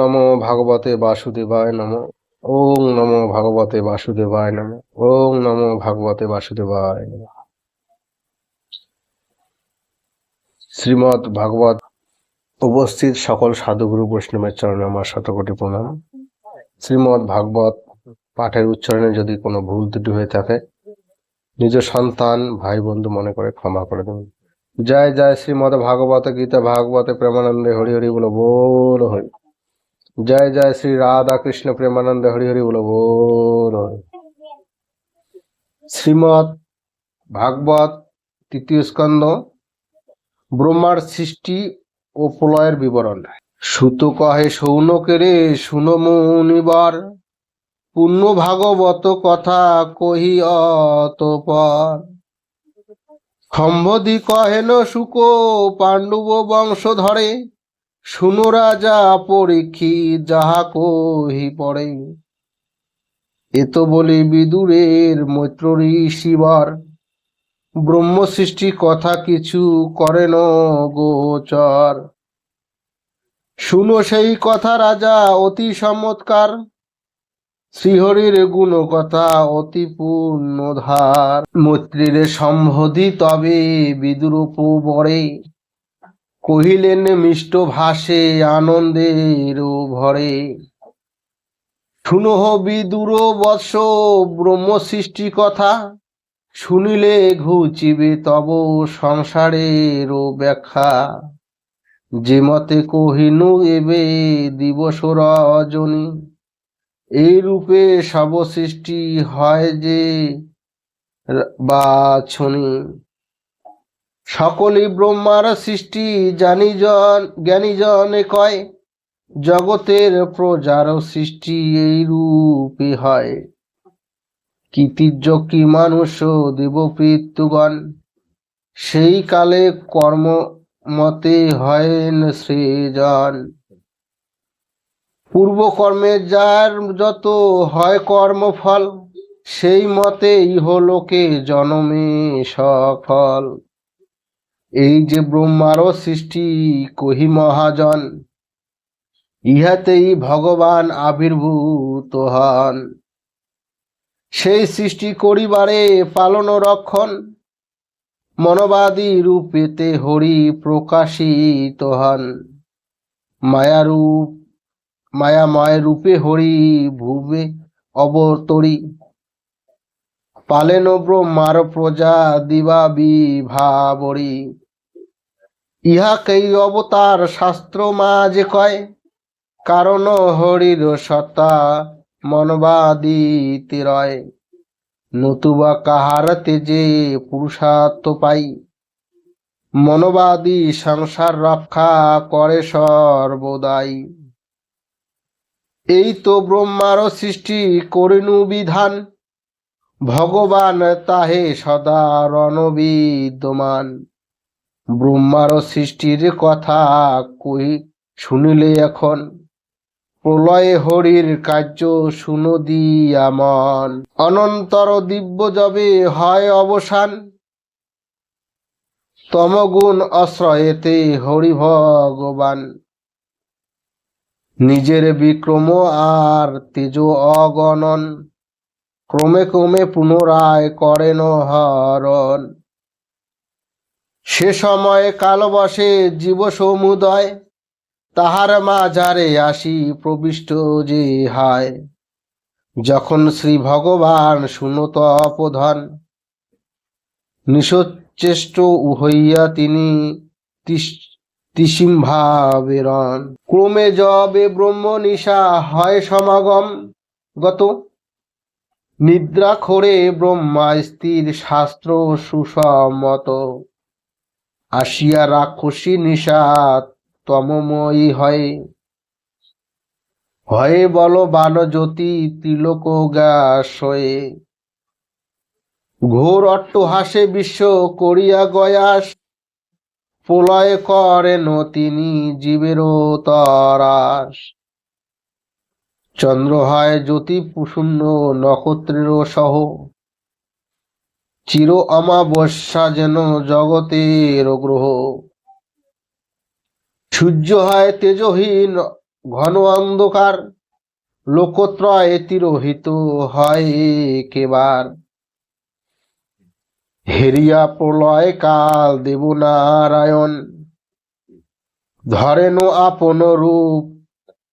নমো ভাগবতে বাসুদেবায় নমঃ। ওং নমো ভাগবতে বাসুদেবায় নমঃ। ওং নমো ভাগবতে বাসুদেবায় নমঃ। শ্রীমৎ ভাগবত উপস্থিত সকল সাধুগুরু বৈষ্ণবের চরণে আমার শতকোটি প্রণাম। শ্রীমৎ ভাগবত পাঠের উচ্চারণে যদি কোনো ভুল ত্রুটি হয়ে থাকে, নিজ সন্তান, ভাই, বন্ধু মনে করে ক্ষমা করে দেবেন। জয় জয় শ্রীমদ ভাগবত গীতা, ভাগবতে প্রেমানন্দে হরি হরি বলো বলো হরি। জয় জয় শ্রী রাধা কৃষ্ণ প্রেমানন্দে, হরি হরি শ্রীমদ ভাগবত তৃতীয় স্কন্দ ব্রহ্মার সৃষ্টি ও প্রলয়ের বিবরণ। সুত কহে সৌনকেরে শুনো মুনিবার পূর্ণ ভাগবত কথা কহি অতপর। সম্বধি কহেন শুক পাণ্ডব বংশ ধরে শুনো রাজা পরীক্ষি, যাহা কহি পড়ে। এত বলি বিদুরের মৈত্র ঋষিবার। ব্রহ্ম সৃষ্টি কথা কিছু করেন গোচর শুনো সেই কথা রাজা, অতি চমৎকার। শ্রীহরির গুণ কথা অতি পূর্ণধার। মৈত্রীর সম্বোধি তবে বিদুরূপ বরে কহিলেন, মিষ্ট ভাষে আনন্দের ভরে। শুনহ বিদুর বৎস ব্রহ্ম সৃষ্টি কথা। শুনিলে ঘুচিবে তব সংসারের ব্যাখ্যা। যে মতে কহিনু, এবে দিবস রজনী। এই রূপে সব সৃষ্টি হয় যে বাছনি সকলই ব্রহ্মার সৃষ্টি জানি জন জ্ঞানী জনে কয়, জগতের প্রজার সৃষ্টি এই রূপে হয়। কৃতির্য কি মানুষ, দেবপিতৃগণ, সেই কালে কর্ম মতে হয় সৃজন পূর্বকর্মে যার যত হয় কর্মফল, সেই মতে ইহলোকে জনমে সফল। এই যে ব্রহ্মারও সৃষ্টি, কহি মহাজন, ইহাতেই ভগবান আবির্ভূত হন। সেই সৃষ্টি করিবারে পালন রক্ষণ, মনোবাদী রূপেতে হরি প্রকাশিত হন। মায়ারূপ, মায়াময় রূপে হরি ভুবে অবতরি। পালেন ব্রহ্মার প্রজা দিবা বিভাবরি ইহাকেই অবতার শাস্ত্র মা যে কয়? কারণ হরির সত্তা মনবাদিতে রয় নতুবা কাহার তেজে পুরুষার্থ পাই। মনোবাদী সংসার রক্ষা করে সর্বদাই। এই তো ব্রহ্মার সৃষ্টি করিনু বিধান। ভগবান তাহে সদা রণবিদ্যমান। ব্রহ্মার সৃষ্টির কথা কই শুনিলে এখন? প্রলয় হরির কার্য শুনো দিয়া মন। অনন্তর দিব্য যবে হয় অবসান। তমগুণ আশ্রয়েতে হরি ভগবান। নিজের বিক্রম আর তেজ অগণন। ক্রমে ক্রমে পুনরায় করেন হরণ। সে সময়ে কালবশে জীব সমুদয় তাহার মাঝারে আসি প্রবিষ্ট যে হায়। যখন শ্রী ভগবান শুনত অপধন, নিশোচ্চেষ্ট হইয়া তিনি ক্রমে যবে ব্রহ্ম নিশা হয় সমাগম গত নিদ্রা খোরে ব্রহ্মা স্থির শাস্ত্র সুসম্মত। আসিয়া রাক্ষসী নিশা তমময়ী হয়। হয়ে বল বান জ্যোতি ত্রিলোক গাশয়ে। ঘোর অট্টহাসে বিশ্ব করিয়া গয়াস। প্রলয় করেন তিনি জীবেরও তরাস। চন্দ্র হয় জ্যোতি শূন্য নক্ষত্রেরও সহ। চির অমাবস্যা যেন জগতের গ্রহ। সূর্য হয় তেজহীন ঘন অন্ধকার, লোকত্রয় তিরোহিত হয় কেবার হেরিয়া প্রলয় কাল দেবনারায়ণ, ধরেন আপন রূপ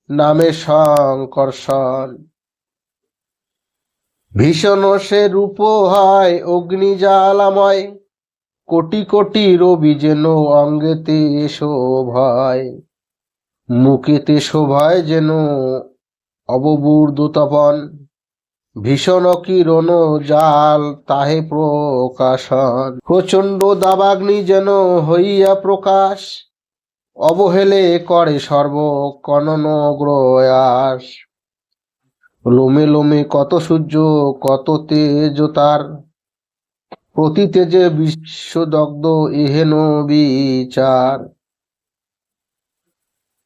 নামে সংকর্ষণ ভীষণ সে রূপ হয় অগ্নিজালাময় কোটি কোটি রবি যেন অঙ্গেতে শোভয় মুখেতে শোভায় যেন অববূর্দ তপন। ভীষণ কিরণ জাল তাহে প্রকাশন। প্রচণ্ড দাবাগ্নি যেন হইয়া প্রকাশ। অবহেলে করে সর্ব কনন গ্রয়াস লোমে লোমে কত সূর্য, কত তেজ তার। প্রতি তেজে বিশ্বদগ্ধ এহেন বিচার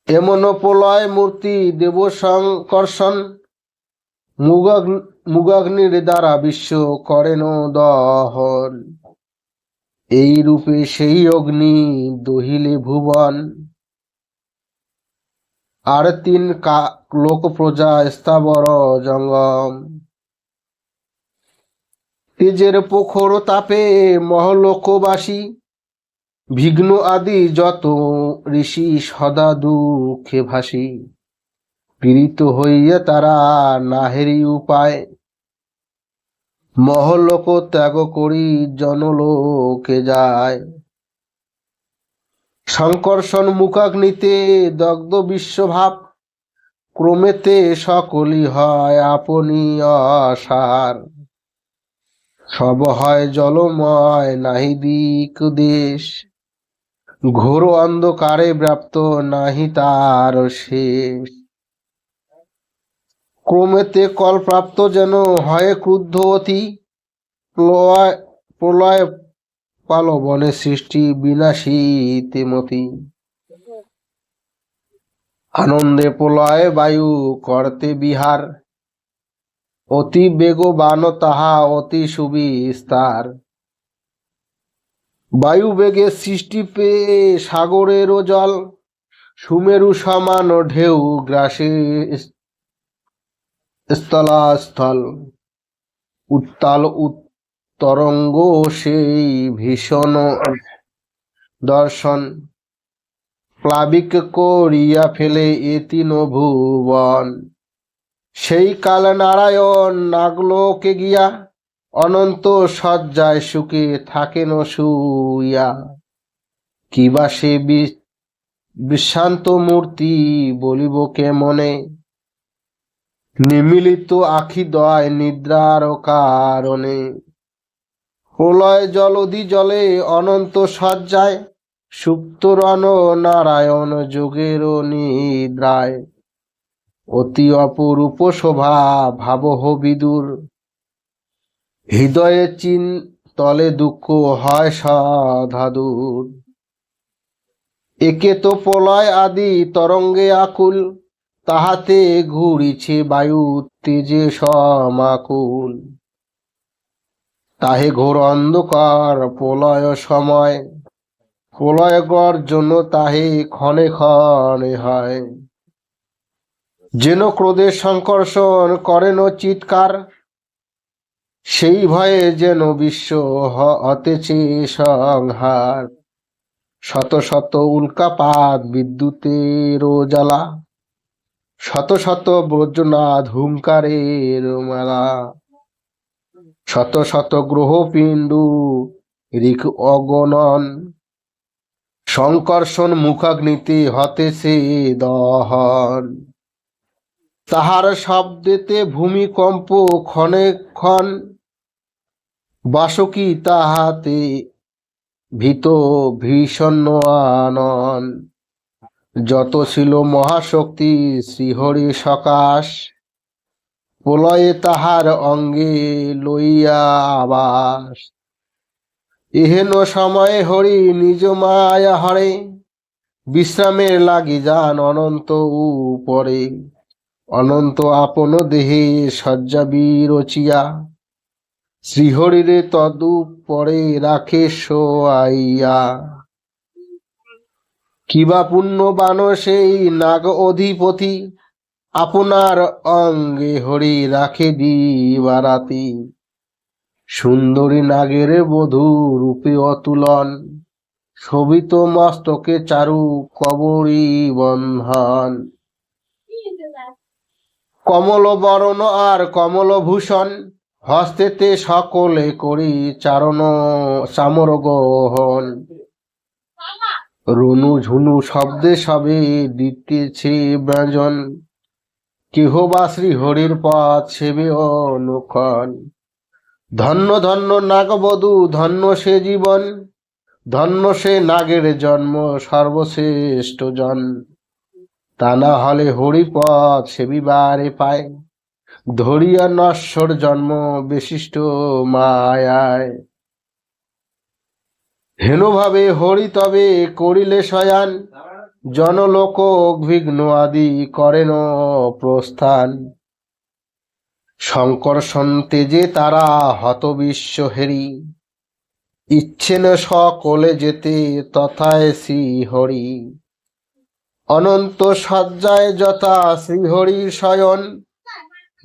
এমন প্রলয় মূর্তি দেব সংকর্ষণ মুগাগ্নি, মুগাগ্নির দ্বারা বিশ্ব করেন দহন। এই রূপে সেই অগ্নি দহিলে ভুবন। আর তিন লোক প্রজা স্থাবর জঙ্গম। তেজের পোখর তাপে মহলোকবাসী, বিঘ্ন আদি যত ঋষি সদা দুঃখে ভাসি। পীড়িত হইয়া তারা নাহেরি উপায়। মহলোক ত্যাগ করি জনলোকে যায়। সংকর্ষণ মুখাগ্নিতে দগ্ধ বিশ্বভাব, ক্রমেতে সকলই হয় আপনি অসার। সব হয় জলময়, নাহি দিক দেশ। ঘোর অন্ধকারে ব্যাপ্ত নাহি তার শেষ। ক্রমেতে কলপ্রাপ্ত যেন হয় ক্রুদ্ধ অতি, প্রলয় প্রলয় পালবনে সৃষ্টি বিনাশী তেমতি আনন্দে প্রলয় বায়ু করতে বিহার। অতি বেগবান তাহা অতি সুবিস্তার। বায়ু বেগে সৃষ্টি পেয়ে সাগরেরও জল, সুমেরু সমান ঢেউ গ্রাসে স্থলাস্থল। উত্তাল উত্তরঙ্গ সেই ভীষণ দর্শন। প্লাবিক করিয়া ফেলে এ তিন ভুবন সেই কাল নারায়ণ নাগলোকে গিয়া অনন্ত সজ্জায় সুখে থাকেন শুইয়া। কিবা সে বি- বিশান্ত মূর্তি বলিব কে মনে নিমিলিত আখি দয় নিদ্রার কারণে। প্রলয় জলদি জলে অনন্ত সজ্জায় সুপ্ত রণ নারায়ণ যোগের নিদ্রায়। অতি অপরূপ শোভা ভাবহ বিদুর। হৃদয়ে চিন তলে দুঃখ হয় সাধাদুর। একে তো প্রলয় আদি তরঙ্গে আকুল, তাহাতে ঘুরিছে বায়ু তেজে সমাকুল। তাহে ঘোর অন্ধকার, প্রলয় সময়। প্রলয় জন্য তাহে ক্ষণে ক্ষণে হয়। যেন ক্রোধে সংকর্ষণ করেন চিৎকার, সেই ভয়ে যেন বিশ্ব হতেছে সংহার। শত শত উল্কাপাত বিদ্যুতের জ্বালা, শত শত বজ্রনাথ হুঙ্কারের মেলা। শত শত গ্রহ পিণ্ডু রিক অগণন। সংকর্ষণ মুখাগ্নিতে হতেছে দহন। তাহার শব্দেতে ভূমিকম্প ক্ষণে ক্ষণ। বাসকি তাহাতে ভীত ভীষণ আনন। যত ছিল মহাশক্তি শ্রীহরি সকাশ। প্রলয়ে তাহার অঙ্গে লইয়া আবাস। এহেন সময়ে হরি নিজ মায়া হরে, বিশ্রামের লাগি যান অনন্ত উপরে। অনন্ত আপন দেহে শয্যা বিরচিয়া শ্রীহরিরে তদু পরে রাখে শোয়াইয়া। কিবা পুণ্যবান সেই নাগ অধিপতি আপনার অঙ্গে হরি রাখে দিবারাতি। সুন্দরী নাগের বধূ রূপে অতুলন, শোভিত মস্তকে চারু কবরী বন্ধন। কমল বরণ আর কমল ভূষণ, হস্তেতে সকলে করি চারণ চামর গহন। রনু ঝুনু শব্দে সবে দিতেছে ব্যঞ্জন কেহ বা হরির পথ সেবে অনুক্ষণ। ধন্য ধন্য নাগবধূ, ধন্য সে জীবন, ধন্য সে নাগের জন্ম সর্বশ্রেষ্ঠ জন। তা না হলে হরিপথ সেবিবারে পায়, ধরিয়া নশ্বর জন্ম বিশিষ্ট মায়ায়। হেনভাবে হরি তবে করিলে শয়ান জনলোক বিঘ্ন আদি করেন প্রস্থান। শঙ্কর্ষণ তেজে তারা হত বিশ্ব হেরি। ইচ্ছেন সকলে যেতে তথায় শ্রী হরি অনন্ত সজ্জায় যথা শ্রীহরি শয়ন।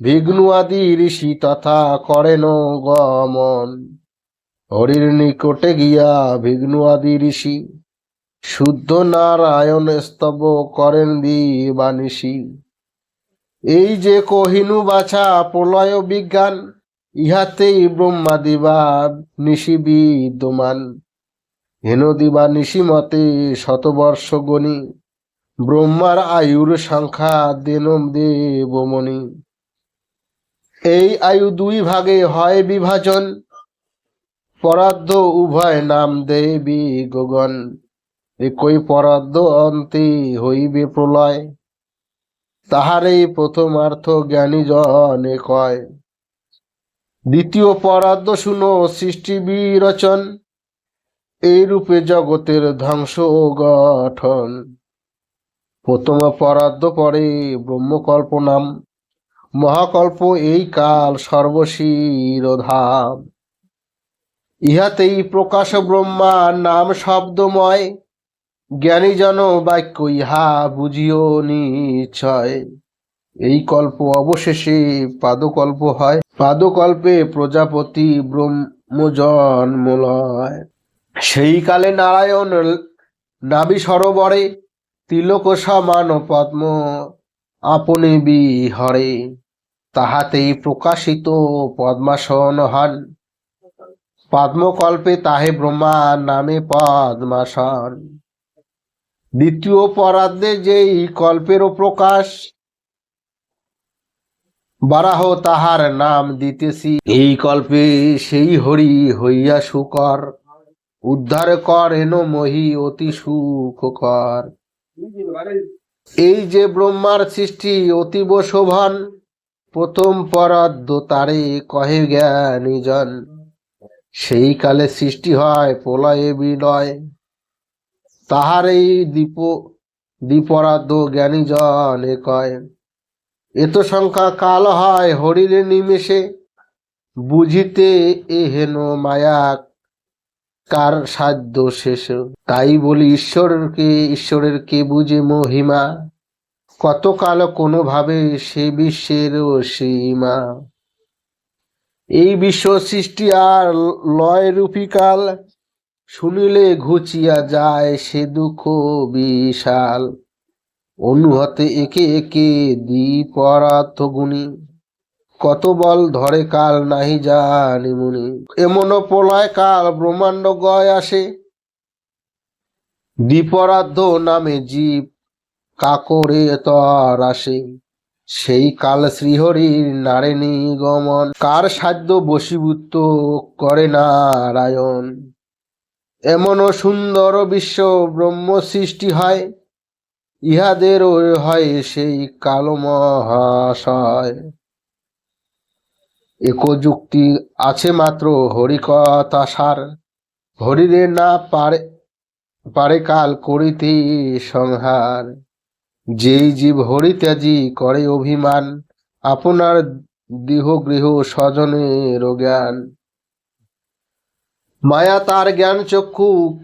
বিঘ্ন আদি ঋষি তথা করেন গমন। হরির নিকটে গিয়া বিঘ্ন আদি ঋষি। শুদ্ধ নারায়ণ স্তব করেন দিবানিশি এই যে কহিনু বাছা, প্রলয় বিজ্ঞান, ইহাতেই ব্রহ্মা দিবা নিশি বিদ্যমান হেন দিবা নিশি মতে শতবর্ষ গণি, ব্রহ্মার আয়ুর সংখ্যা দেনম দেবমণি। এই আয়ু দুই ভাগে হয় বিভাজন পরার্ধ উভয় নাম দেবী গগন। একই পরার্ধ অন্তে হইবে প্রলয়। তাহারই প্রথমার্থ জ্ঞানী জনে কয়। দ্বিতীয় পরার্ধ শুনো, সৃষ্টি বিরচন এই রূপে জগতের ধ্বংস গঠন। প্রথম পরার্ধ পরে ব্রহ্মকল্প নাম, মহাকল্প এই কাল সর্বশিরধাম ইহাতেই প্রকাশ ব্রহ্মা নাম শব্দময় জ্ঞানীজন বাক্য ইহা বুঝিও নিশ্চয়। এই কল্প অবশেষে পাদকল্প হয়। পাদকল্পে প্রজাপতি ব্রহ্মজন্মলয়। সেই কালে নারায়ণ নাবি সরোবরে তিলক সমান পদ্ম আপনি বিহরে। তাহাতেই প্রকাশিত পদ্মাসন হন। পদ্মকল্পে তাহে ব্রহ্মা নামে পদ্মাসন। দ্বিতীয় পরার্ধে যেই কল্পেরও প্রকাশ, বারাহ তাহার নাম দিতেছি। এই কল্পে সেই হরি হইয়া শুকর উদ্ধার কর এন মহি অতি সুখকর। এই যে ব্রহ্মার সৃষ্টি অতীব শোভন, প্রথম পরাদ্য তারে কহে জ্ঞানীজন, সেই কালে সৃষ্টি হয় প্রলয়ে বিলয়। তাহার এই দীপ দ্বিপরাদ্য জ্ঞানীজনে কয় এত সংখ্যা কাল হয় হরিরে নিমেষে। বুঝিতে এ হেন মায়া কার সাধ্য শেষ। তাই বলি ঈশ্বরকে ঈশ্বরের কে বুঝে মহিমা? কতকাল কোনোভাবে সে বিশ্বের সীমা? এই বিশ্ব সৃষ্টি আর লয় রূপিকাল শুনিলে ঘুচিয়া যায় সে দুঃখ বিশাল। অনুহতে একে একে দি দ্বিপরার্থ গুণী। কত বল ধরে কাল নাহি জানি মুনি। এমন প্রলয় কাল ব্রহ্মাণ্ড গয় আসে। দ্বিপরার্ধ নামে জীব কাকরে তর আসে। সেই কাল শ্রীহরির নারেণী গমন কার সাধ্য বশীভূত করে নারায়ণ। এমন সুন্দর বিশ্ব ব্রহ্ম সৃষ্টি হয় ইহাদের হয় সেই কালো মহাশয়। এক যুক্তি আছে মাত্র হরিকথা সার হরিরে না পারে পারে কাল করিতে সংহার। যেই জীব হরিত্যাজি করে অভিমান, আপনার দেহ গৃহ স্বজনের জ্ঞান। মায়া তার জ্ঞান চক্ষু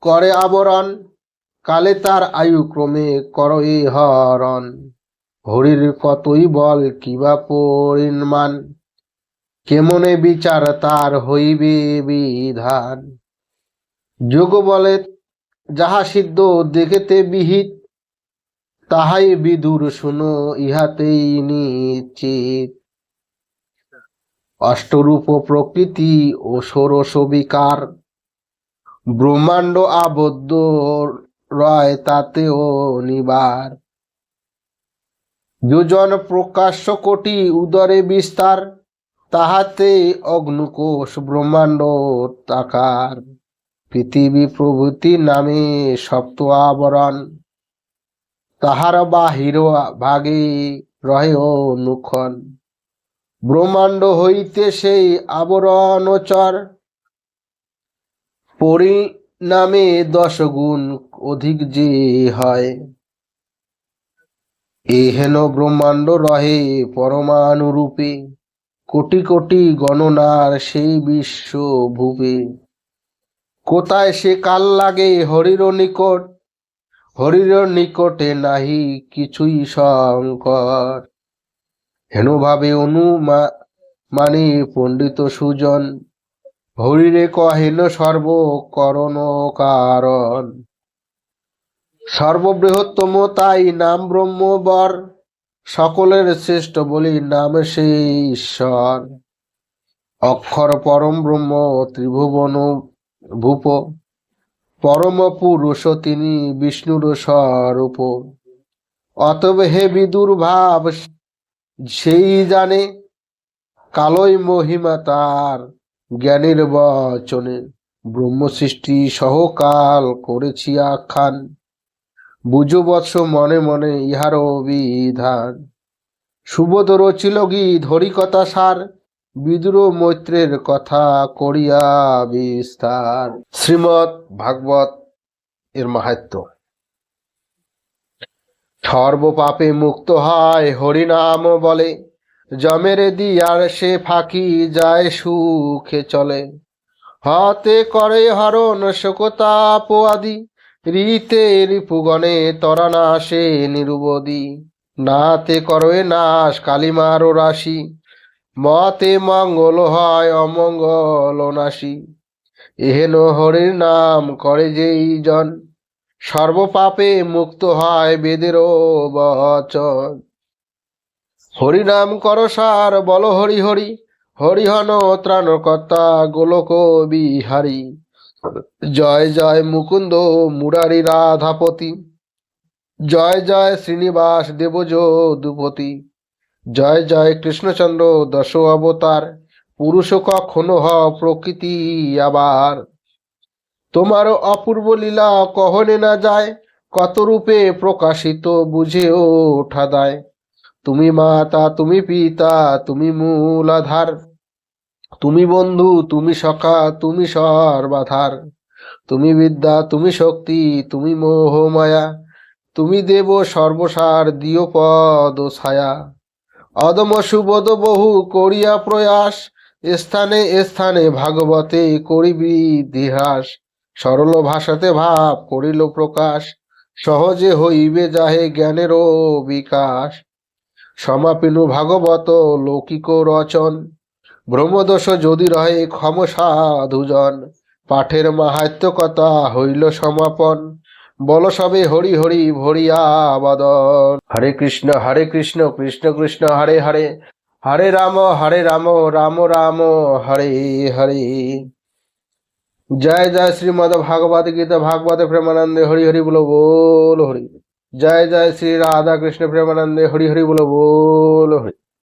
করে আবরণ, কালে তার আয়ু ক্রমে করয়ে হরণ। হরির কতই বল কিবা পরিমাণ কেমনে বিচার তার হইবে বিধান? যোগ বলে, যাহা সিদ্ধ দেখেতে বিহিত, তাহাই বিদুর শুনো, ইহাতেই নিশ্চিত। অষ্টরূপ প্রকৃতি ও ষোড়শ বিকার ব্রহ্মাণ্ড আবদ্ধ রয়, তাতেও নিবার। যোজন প্রকাশ্য কোটি উদরে বিস্তার, তাহাতে অগ্নকোষ ব্রহ্মাণ্ড তাকার। পৃথিবী প্রভৃতি নামে সপ্ত আবরণ, তাহার বাহির ভাগে রহে অনুক্ষণ ব্রহ্মাণ্ড হইতে সেই আবরণচর পরিণামে দশ গুণ অধিক যে হয়। এহেন ব্রহ্মাণ্ড রহে পরমাণুরূপে, কোটি কোটি গণনার সেই বিশ্ব ভূপে কোথায় সে কাল লাগে হরির নিকট? হরির নিকটে নাহি কিছুই সংকট হেনভাবে মানে পণ্ডিত সুজন। হরিরে কহেন সর্বকরণ কারণ সর্ববৃহত্তম তাই নাম ব্রহ্মবর। সকলের শ্রেষ্ঠ বলি নাম সেই ঈশ্বর। অক্ষর পরম ব্রহ্ম, ত্রিভুবন ভূপ। পরম পুরুষ, তিনি বিষ্ণুর স্বরূপ। অতবে হে বিদুর ভাব সেই জানে কালই মহিমা তার জ্ঞানের বচনে। ব্রহ্ম সৃষ্টি সহকাল করেছি আখ্যান। বুঝো বৎস মনে মনে ইহার বিধান সুবোধ রচিল গীত হরিকথা সার? বিদুর মৈত্রের কথা করিয়া বিস্তার। শ্রীমৎ ভাগবত এর মাহাত্ম সর্ব পাপে মুক্ত হয় হরিনাম বলে। জমের দিয়ার সে ফাঁকি যায় সুখে চলে। হাতে করে হরণ শোকতাপ আদি রীতে রিপুগণে তরানা সে নিরুবদি। নাতে করয়ে নাশ কালিমার রাশি, মতে মঙ্গল হয় অমঙ্গল নাশি। এহেন হরির নাম করে যেই জন সর্বপাপে মুক্ত হয় বেদেরও বচন। হরিনাম কর সার, বল হরি হরি হরিহন ত্রাণকর্তা, গোলক বিহারী। জয় জয় মুকুন্দ, মুরারি রাধাপতি। জয় জয় শ্রীনিবাস দেবজ দুপতি। জয় জয় কৃষ্ণচন্দ্র দশ অবতার, পুরুষ কখনো হ প্রকৃতি আবার। তোমার অপূর্ব লীলা কহনে না যায় কত রূপে প্রকাশিত বুঝে ওঠা দায় তুমি মাতা, তুমি পিতা, তুমি মূল আধার তুমি বন্ধু, তুমি সখা, তুমি সর্বাধার। তুমি বিদ্যা, তুমি শক্তি, তুমি মোহ মায়া তুমি দেব সর্বসার দিও পদ ছায়া। অদম সুবোধ বহু করিয়া প্রয়াস স্থানে স্থানে ভাগবতে করিবি ইতিহাস। সরল ভাষাতে ভাব করিল প্রকাশ, সহজে হইবে যাহে জ্ঞানেরও বিকাশ সমাপিনু ভাগবত লৌকিক রচন, ব্রহ্মদোষ যদি রহে ক্ষম সাধুজন। পাঠের মাহাত্য কথা হইল সমাপন, বল সবে হরি হরি ভরিয়া বদন হরে কৃষ্ণ হরে কৃষ্ণ কৃষ্ণ কৃষ্ণ, হরে হরে। হরে রাম হরে রাম রাম রাম, হরে হরে। জয় জয় শ্রীমদ ভাগবত গীতা, ভাগবত প্রেমানন্দে হরি হরি বলো বোল হরি। জয় জয় শ্রী রাধা কৃষ্ণ প্রেমানন্দে হরি হরি বলো বোল হরি।